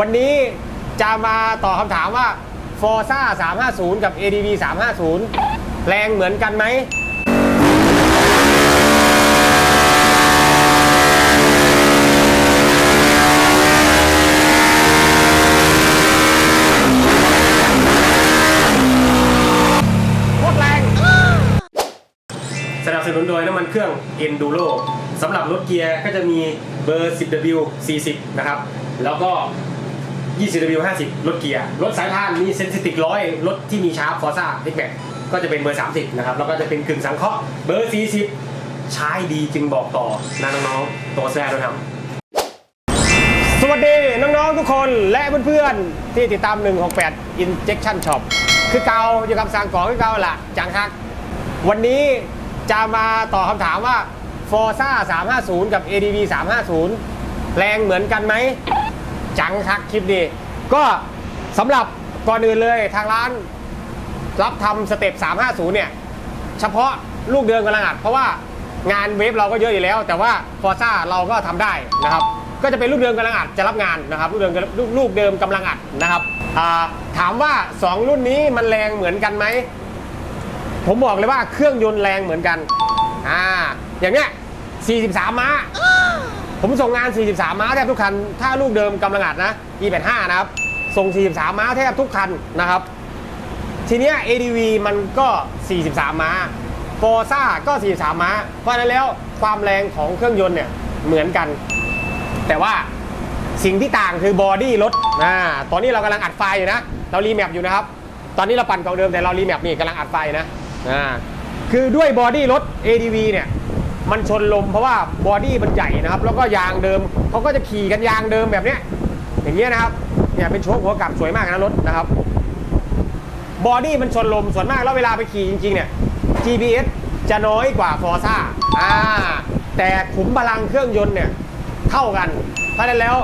วันนี้จะมาตอบคำถามว่า Forza 350 กับ ADV 350 แรงเหมือนกันไหม โคตรแรง สนับสนุนโดยน้ำมันเครื่อง Enduro สำหรับรถเกียร์ก็จะมีเบอร์ 10W 40 นะครับ แล้วก็ 20W 50 รถเกียร์ รถสายพานมีเซนซิติกร้อยรถที่มีชาร์ปฟอร์ซ่าเอ็กแก็จะเป็นเบอร์ 30 นะครับ แล้วก็จะเป็นกึ่งสังเคราะห์เบอร์ 40 ใช้ดีจึงบอกต่อนะน้องๆตัวแซ่ด้วยครับสวัสดีน้องๆทุกคนและเพื่อนๆ ที่ติดตาม 168 Injection Shop คือเกาอยู่กับสั่งของคือเกาละจังคัก วันนี้จะมาตอบคำถามว่า Forza 350 กับ ADV 350 แรงเหมือนกันไหม จังคักคลิปนี้ก็สำหรับก่อนอื่นเลยทางร้านรับทำสเต็ป 350 เนี่ย เฉพาะลูกเดินกำลังอัด เพราะว่างานเวฟเราก็เยอะอยู่แล้ว แต่ว่า Forza เราก็ทำได้นะครับ ก็จะเป็นลูกเดิมกำลังอัดจะรับงานนะครับ ลูกเดิมลูกลูกเดิมกำลังอัดนะครับถามว่า 2 รุ่นนี้มันแรงเหมือนกันไหม ผมบอกเลยว่าเครื่องยนต์แรงเหมือนกันอ่าอย่างเนี้ย 43 ม้า ผมส่งงาน 43 ม้าแทบทุกคัน ถ้าลูกเดิมกำลังอัดนะ E85 นะครับ ส่ง 43 ม้าแทบทุกคันนะครับ ทีเนี้ย ADV มันก็ 43 ม้า f o r z a ก็ 43 ม้า เพราะนั้นแล้วความแรงของเครื่องยนต์เนี่ยเหมือนกัน แต่ว่าสิ่งที่ต่างคือบอดี้รถอ่าตอนนี้เรากำลังอัดไฟอยู่นะ เรารีแมปอยู่นะครับ ตอนนี้เราปั่นกองเดิมแต่เรารีแมปนี่กำลังอัดไฟล์นะอ่าคือด้วยบอดี้รถ ADV เนี่ย มันชนลมเพราะว่าบอดี้มันใหญ่นะครับ แล้วก็ยางเดิมเขาก็จะขี่กันยางเดิมแบบเนี้ยอย่างเงี้ยนะครับเนี่ยเป็นโชคหัวกลับสวยมากนะรถนะครับบอดี้มันชนลมส่วนมากแล้วเวลาไปขี่จริงๆเนี่ย GPS จะน้อยกว่า f o r z a อ่าแต่ขุมพลังเครื่องยนต์เนี่ยเท่ากันเพราะนั้นแล้ว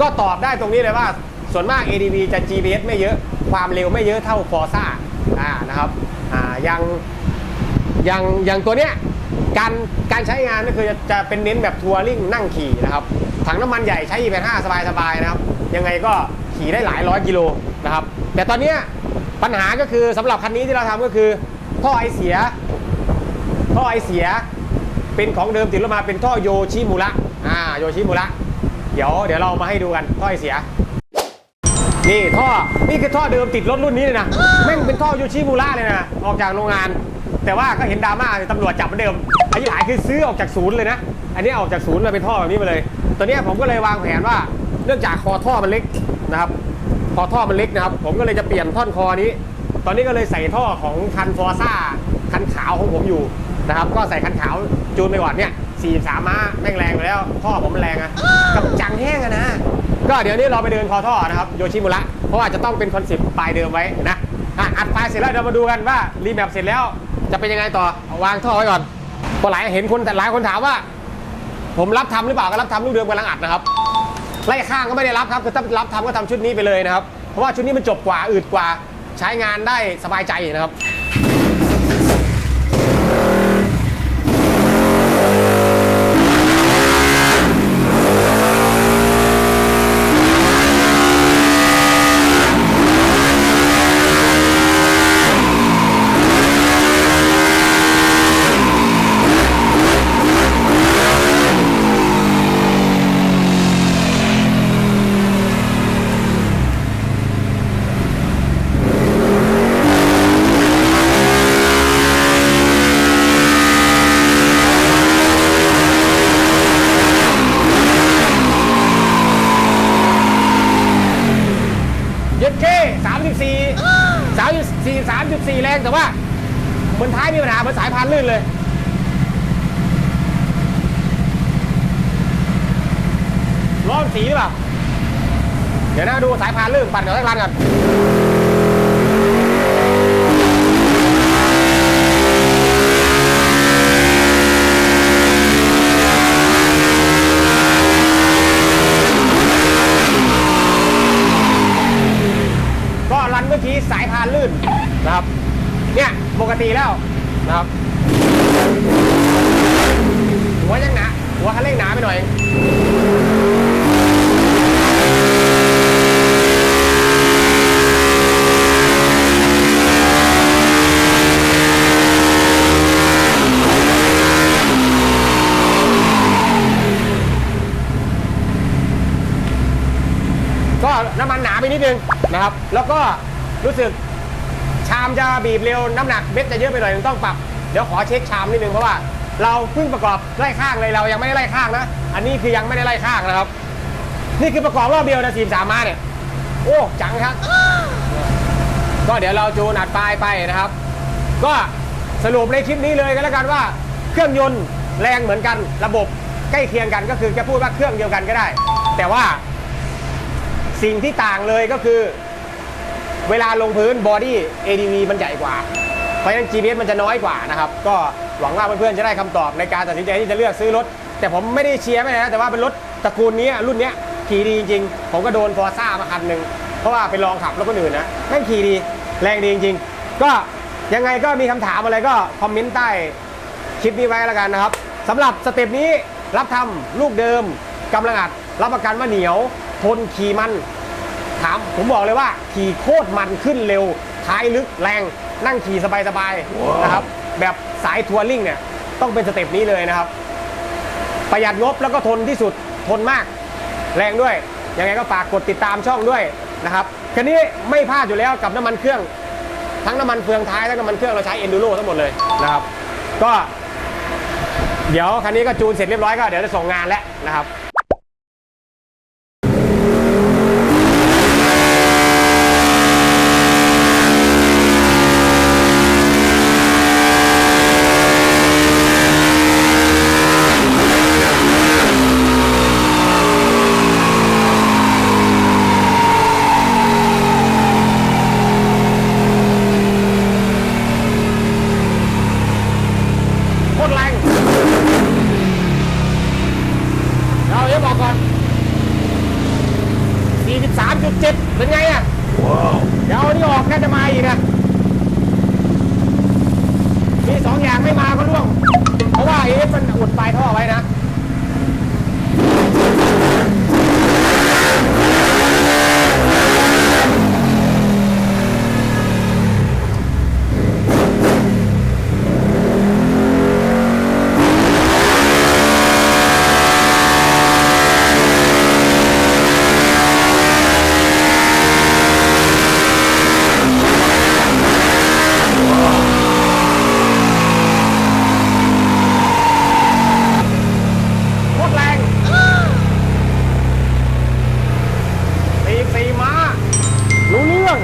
ก็ตอบได้ตรงนี้เลยว่า ส่วนมาก ADV จะ GPS ไม่เยอะความเร็วไม่เยอะเท่า f o r z a อ่านะครับอ่ายังย่างย่างตัวเนี้ย การการใช้งานก็คือจะจะเป็นเน้นแบบทัวริงนั่งขี่นะครับถังน้ำมันใหญ่ใช้ E85 สบายๆนะครับ ยังไงก็ขี่ได้หลายร้อยกิโลนะครับ แต่ตอนนี้ปัญหาก็คือสำหรับคันนี้ที่เราทำก็คือ ท่อไอเสีย ท่อไอเสียเป็นของเดิมติดรถมาเป็นท่อโยชิมุระอ่าโยชิมุระเดี๋ยวเดี๋ยวเรามาให้ดูกันท่อไอเสีย นี่ท่อนี่คือท่อเดิมติดรถรุ่นนี้เลยนะแม่งเป็นท่อโยชิมูระเลยนะออกจากโรงงาน แต่ว่าก็เห็นดราม่าตำรวจจับเหมือนเดิมอันนี้หลายคือซื้อออกจากศูนย์เลยนะ อันนี้ออกจากศูนย์มาเป็นท่อแบบนี้มาเลย ตัวนี้ผมก็เลยวางแผนว่าเนื่องจากคอท่อมันเล็กนะครับ คอท่อมันเล็กนะครับ ผมก็เลยจะเปลี่ยนท่อนคอนี้ ตอนนี้ก็เลยใส่ท่อของคันฟอร์ซ่าคันขาวของผมอยู่นะครับ ก็ใส่คันขาวจูนไปก่อนเนี่ย43ม้าแม่งแรงไปแล้ว ท่อผมมันแรงอะกับจังแห้งอะนะ ก็เดี๋ยวนี้เราไปเดินคอท่อนะครับโยชิมุระเพราะว่าจะต้องเป็นคอนเซปต์ปลายเดิมไว้นะ อะอัดไฟล์เสร็จแล้วเดี๋ยวมาดูกันว่ารีแมปเสร็จแล้วจะเป็นยังไงต่อเอาวางท่อไว้ก่อนพอหลายเห็นคนแต่หลายคนถามว่า ผมรับทำหรือเปล่าก็รับทำลูกเดิมกำลังอัดนะครับไล่ข้างก็ไม่ได้รับครับคือถ้ารับทำก็ทำชุดนี้ไปเลยนะครับ เพราะว่าชุดนี้มันจบกว่าอืดกว่าใช้งานได้สบายใจนะครับ 43.4 แรง แต่ว่ามันท้ายมีปัญหาเหมือนสายพานลื่นเลย ล้อมสีหรือเปล่า เดี๋ยวนะดูสายพานลื่นปั่นกับทักรันกัน น้ำมันหนาไปนิดนึงนะครับ แล้วก็รู้สึกชามจะบีบเร็วน้ำหนักเม็ดจะเยอะไปหน่อยต้องปรับ เดี๋ยวขอเช็คชามนิดนึงเพราะว่าเราเพิ่งประกอบไล่ข้างเลยเรายังไม่ได้ไล่ข้างนะ อันนี้คือยังไม่ได้ไล่ข้างนะครับ นี่คือประกอบรอบเดียวนะทีมสามมาเนี่ย โอ้จังครับ ก็เดี๋ยวเราจูนอัดปลายไปนะครับ ก็สรุปในคลิปนี้เลยก็แล้วกันว่า เครื่องยนต์แรงเหมือนกันระบบใกล้เคียงกันก็คือจะพูดว่าเครื่องเดียวกันก็ได้ แต่ว่า สิ่งที่ต่างเลยก็คือ เวลาลงพื้นบอดี้ ADV มันใหญ่กว่า เพราะฉะนั้น GPS มันจะน้อยกว่านะครับ ก็หวังว่าเพื่อนๆจะได้คำตอบในการตัดสินใจที่จะเลือกซื้อรถ แต่ผมไม่ได้เชียร์ไม่นะ แต่ว่าเป็นรถตระกูลนี้รุ่นนี้ขี่ดีจริงๆ ผมก็โดนฟอร์ซ่ามาคันหนึ่งเพราะว่าไปลองขับรถคนอื่นนะแม่งขี่ดีแรงดีจริงๆ ก็ยังไงก็มีคำถามอะไรก็คอมเมนต์ใต้คลิปนี้ไว้แล้วกันนะครับสำหรับสเต็ปนี้รับทำลูกเดิมกำลังอัดรับประกันว่าเหนียว ทนขี่มันถามผมบอกเลยว่าขี่โคตรมันขึ้นเร็วท้ายลึกแรงนั่งขี่สบายๆนะครับ แบบสายทัวริ่งเนี่ยต้องเป็นสเต็ปนี้เลยนะครับ ประหยัดงบแล้วก็ทนที่สุดทนมาก แรงด้วยยังไงก็ฝากกดติดตามช่องด้วยนะครับคันนี้ไม่พลาดอยู่แล้วกับน้ำมันเครื่อง ทั้งน้ำมันเฟืองท้ายทั้งน้ำมันเครื่องเราใช้ Enduro ทั้งหมดเลยนะครับ ก็ เดี๋ยวคันนี้ก็จูนเสร็จเรียบร้อยก็เดี๋ยวจะส่งงานแล้วนะครับ โคตรแรงเราเดี๋ยวบอกก่อน 43.7 เป็นไงอะเดี๋ยวเอานี่ออกแค่จะมาอีกอะมีสองอย่างไม่มาก็ร่วง เพราะว่าเอฟมันอุดปลายท่อไว้นะ โคตรแรงตีสีม้า รู้เรื่อง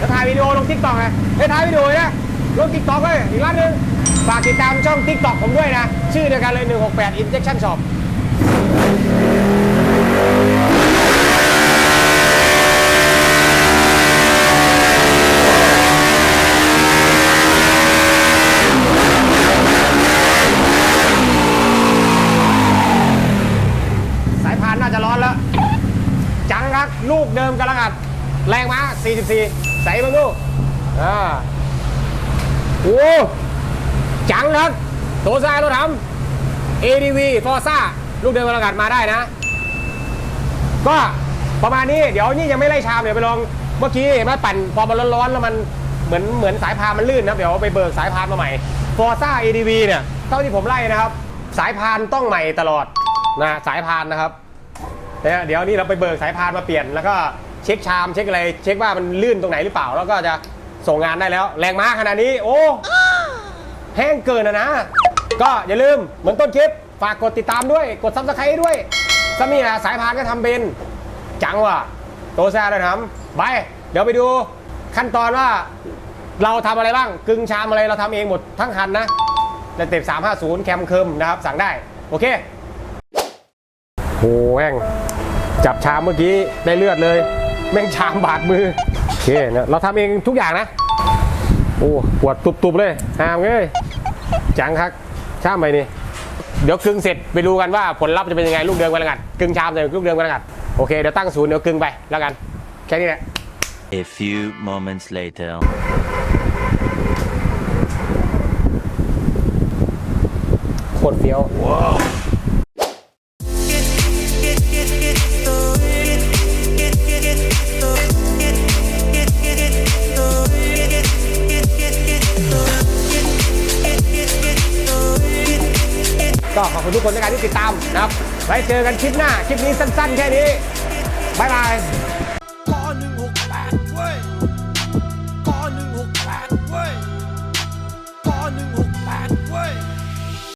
จะถ่ายวิดีโอลงทิกตอกไงไม่ถ่ายวิดีโอนะลงทิกตอกเลยอีกร้านหนึ่ง ฝากติดตามช่องทิกตอกผมด้วยนะ ชื่อเดียวกันเลย 168 Injection Shop สายพานน่าจะร้อนแล้ว จังครับ ลูกเดิมกำลังอัด แรงม้า44 ใส่บางลูกอ่าโอ้ จังครับโตซายราทำ ADV Forza ลูกเดิมกำลังอัดมาได้นะ ก็ประมาณนี้เดี๋ยวนี่ยังไม่ไล่ชามเดี๋ยวไปลองเมื่อกี้เห็นไหมปั่นพอมันร้อนๆแล้วมันเหมือนเหมือนสายพานมันลื่นนะเดี๋ยวไปเบิกสายพานมาใหม่ Forza ADV เนี่ยเท่าที่ผมไล่นะครับ สายพานต้องใหม่ตลอดนะสายพานนะครับเนี่ยเดี๋ยวนี้เราไปเบิกสายพานมาเปลี่ยนแล้วก็เช็คชามเช็คอะไร เช็คว่ามันลื่นตรงไหนหรือเปล่า แล้วก็จะส่งงานได้แล้ว แรงม้าขนาดนี้ โอ้ แห้งเกินนะนะ ก็อย่าลืมเหมือนต้นคลิป ฝากกดติดตามด้วย กดซับสไครต์ด้วยสมีนะสายพานก็ทำเป็น จังว่ะโตแซ่เลยทำไป เดี๋ยวไปดูขั้นตอนว่าเราทำอะไรบ้าง กึ่งชามอะไรเราทำเองหมดทั้งคันนะในเต็ป350 แคมเคิมนะครับ สั่งได้ โอเคโหแม่งจับชามเมื่อกี้ได้เลือดเลย แม่งชามบาดมือ โอเคเนี่ยเราทำเองทุกอย่างนะ โอ้ปวดตุบๆเลยหามเลยจังครับชามไปนี่ เดี๋ยวกึ่งเสร็จไปดูกันว่าผลลัพธ์จะเป็นยังไงลูกเดิมกันละกันกึ่งชามเลยลูกเดิมกันละกันโอเคเดี๋ยวตั้งศูนย์เดี๋ยวกึ่งไปแล้วกัน แค่นี้แหละ A few moments later. โคตรเฟี้ยว ขอบคุณทุกคนในการที่ติดตามนะครับไว้เจอกันคลิปหน้า คลิปนี้สั้นๆ แค่นี้ บ๊ายบาย